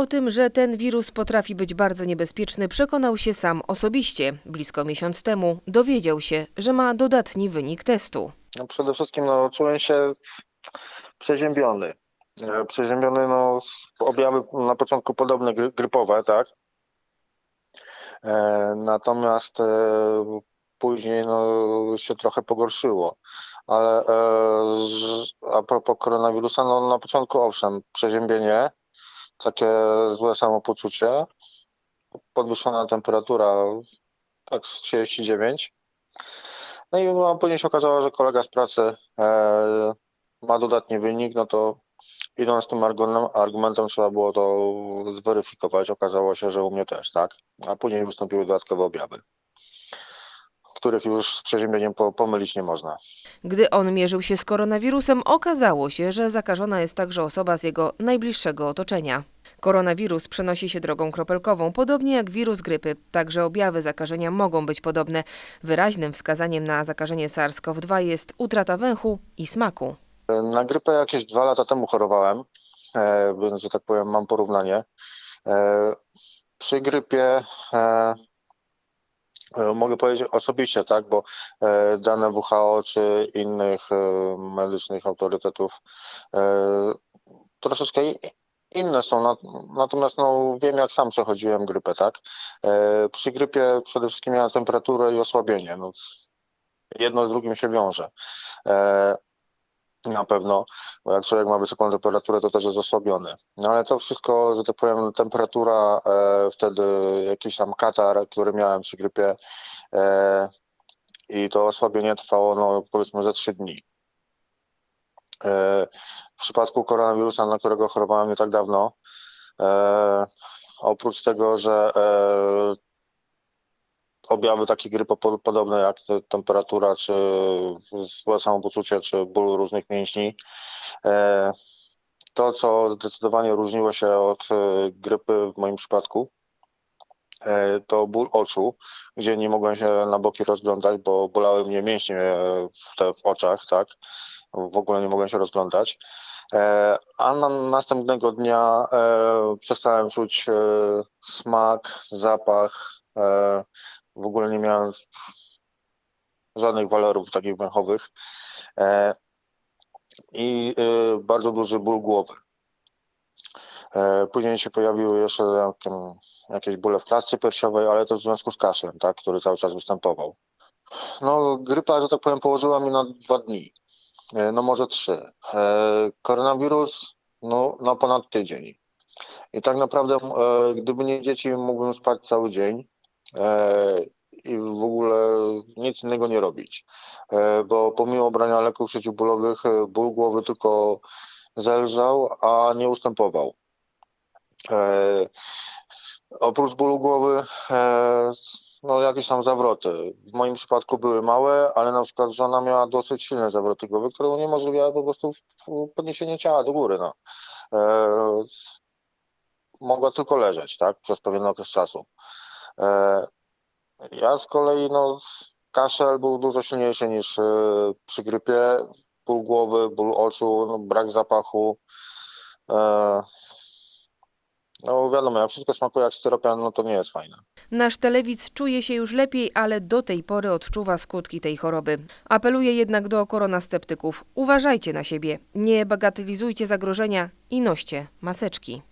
O tym, że ten wirus potrafi być bardzo niebezpieczny, przekonał się sam osobiście. Blisko miesiąc temu dowiedział się, że ma dodatni wynik testu. No przede wszystkim no, czułem się przeziębiony. E, Przeziębiony, no, objawy na początku podobne gry, grypowe, tak? E, natomiast e, później no, się trochę pogorszyło. Ale e, a propos koronawirusa, no na początku owszem, przeziębienie, takie złe samopoczucie, podwyższona temperatura, tak z 39. No i później się okazało, że kolega z pracy e, ma dodatni wynik, no to idąc tym argumentem trzeba było to zweryfikować. Okazało się, że u mnie też, tak? A później wystąpiły dodatkowe objawy, których już z przeziębieniem po, pomylić nie można. Gdy on mierzył się z koronawirusem, okazało się, że zakażona jest także osoba z jego najbliższego otoczenia. Koronawirus przenosi się drogą kropelkową, podobnie jak wirus grypy. Także objawy zakażenia mogą być podobne. Wyraźnym wskazaniem na zakażenie SARS-CoV-2 jest utrata węchu i smaku. Na grypę jakieś dwa lata temu chorowałem, e, więc, że tak powiem, mam porównanie. E, przy grypie e, mogę powiedzieć osobiście, tak, bo e, dane WHO czy innych e, medycznych autorytetów e, troszeczkę inne są. Nat- Natomiast no, wiem, jak sam przechodziłem grypę, tak. E, Przy grypie przede wszystkim miałem temperaturę i osłabienie. No, jedno z drugim się wiąże. E, na pewno, bo jak człowiek ma wysoką temperaturę, to też jest osłabiony. No ale to wszystko, że tak powiem, temperatura, e, wtedy jakiś tam katar, który miałem przy grypie e, i to osłabienie trwało, no powiedzmy, ze trzy dni. E, w przypadku koronawirusa, na którego chorowałem nie tak dawno, e, oprócz tego, że objawy takie grypopodobne jak te- temperatura, czy złe samopoczucie, czy ból różnych mięśni. E, To, co zdecydowanie różniło się od e, grypy w moim przypadku, e, to ból oczu, gdzie nie mogłem się na boki rozglądać, bo bolały mnie mięśnie w, te, w oczach, tak? W ogóle nie mogłem się rozglądać. A na, następnego dnia przestałem czuć smak, zapach. W ogóle nie miałem żadnych walorów takich węchowych e, i e, bardzo duży ból głowy. E, później się pojawiły jeszcze jakieś bóle w klatce piersiowej, ale to w związku z kaszlem, tak, który cały czas występował. No, grypa, że tak powiem, położyła mi na dwa dni, no może trzy. Koronawirus, no, na ponad tydzień. I tak naprawdę, gdyby nie dzieci, mógłbym spać cały dzień i w ogóle nic innego nie robić. E, bo pomimo brania leków przeciwbólowych, e, ból głowy tylko zelżał, a nie ustępował. E, oprócz bólu głowy, e, no jakieś tam zawroty. W moim przypadku były małe, ale na przykład żona miała dosyć silne zawroty głowy, które uniemożliwiały po prostu podniesienie ciała do góry. No. E, mogła tylko leżeć, tak, przez pewien okres czasu. E, ja z kolei, no, kaszel był dużo silniejszy niż e, przy grypie. Ból głowy, ból oczu, no, brak zapachu. E, no wiadomo, jak wszystko smakuje jak styropian, no to nie jest fajne. Nasz telewidz czuje się już lepiej, ale do tej pory odczuwa skutki tej choroby. Apeluje jednak do koronasceptyków. Uważajcie na siebie, nie bagatelizujcie zagrożenia i noście maseczki.